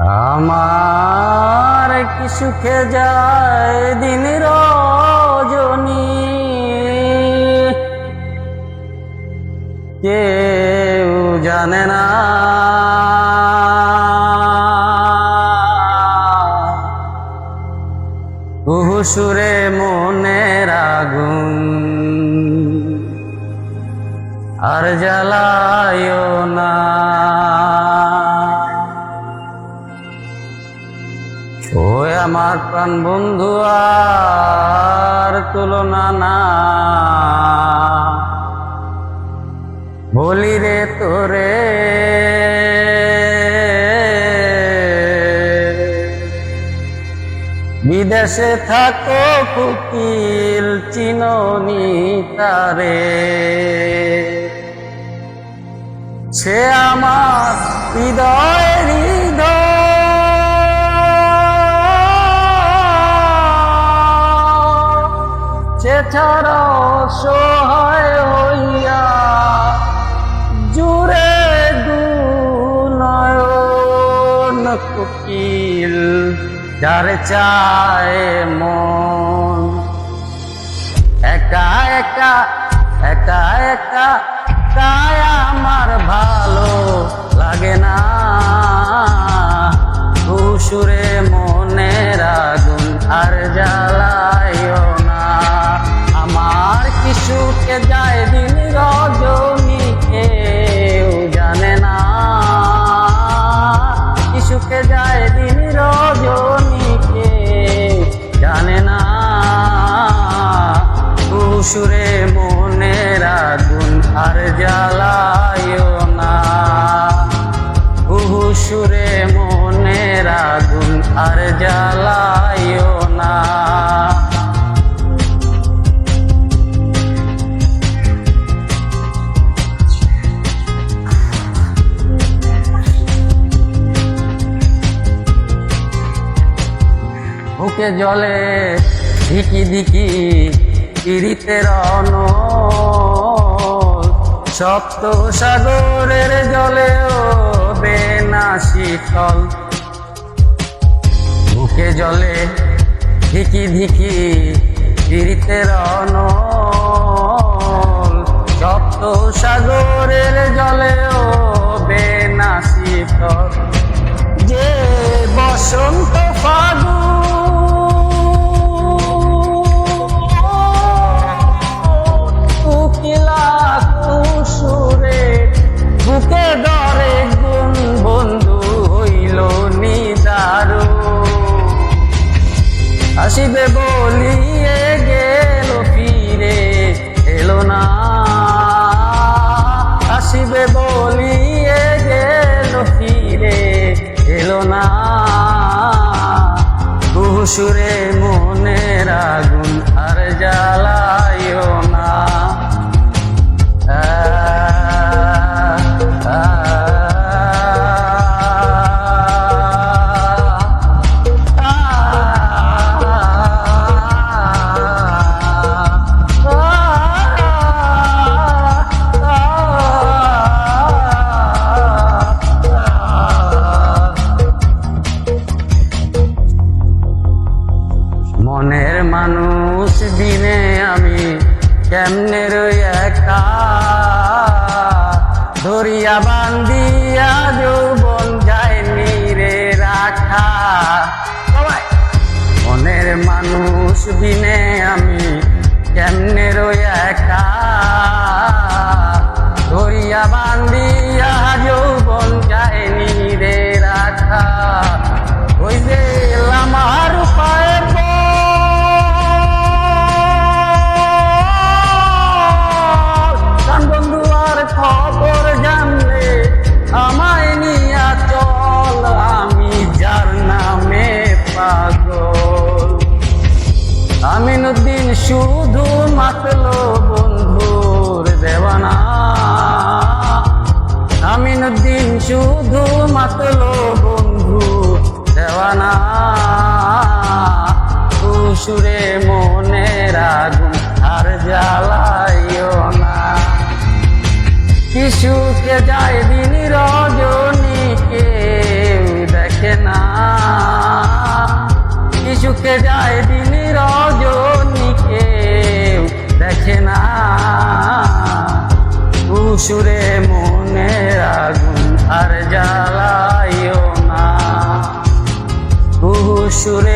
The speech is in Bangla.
আমার কি সুখে যায় দিন রজনী কেউ জানে না। সুরে মনের আগুন। আর জ্বালায় না। ও আমার প্রাণ বন্ধু, আর তুলনা না। বলি রে তোরে, বিদেশে থাকো কুকিল, চিননি তারে। সে আমার হৃদয় ছাড়া সহায় হইয়া জুড়ে দুনয়ন কুকিল, যার চায় মন। একা একা একা একা, তাই আমার ভালো লাগে না। সুরে মনের আগুন আর জ্বালাইও না। আমার কি সুখে যায় দিন রজনী কেউ জানে না। কি সুখে যায় দিন রজনী কেউ জানে না। সুরে মনের আগুন আর জ্বালায়ও না। সুরে মনের আগুন আর জ্বালায়ও বুকে জলে ঢিকি ঢিকি পিরিতের অন সপ্ত সাগরের জলেও বেনা শীতল। বুকে জলে ধিকি ধিকি পিরিতের অন কুসুরে মনের আগুন আর জ্বালায়ও দিনে আমি কেমনে রই একা? ধরিয়া বান্দিয়া যৌবন যায়নি রে রাখা। মনের মানুষ দিনে আমি কেমনে রই একা? ধরিয়া বান্দিয়া যৌবন যায়নি রে রাখা। ওই যে লামার পায়ের শুধু মাতল বন্ধুর দেওয়ানা। আমিনুদ্দিন শুধু মাতল বন্ধু দেওয়ানা। সুরে মনের রাগুন আর জ্বালাইও না। শিশুকে যায় দিন রজনী কেউ দেখে না। শিশুকে যায় সুরে মনের আগুন আর জ্বালাইও না। বহু সুরে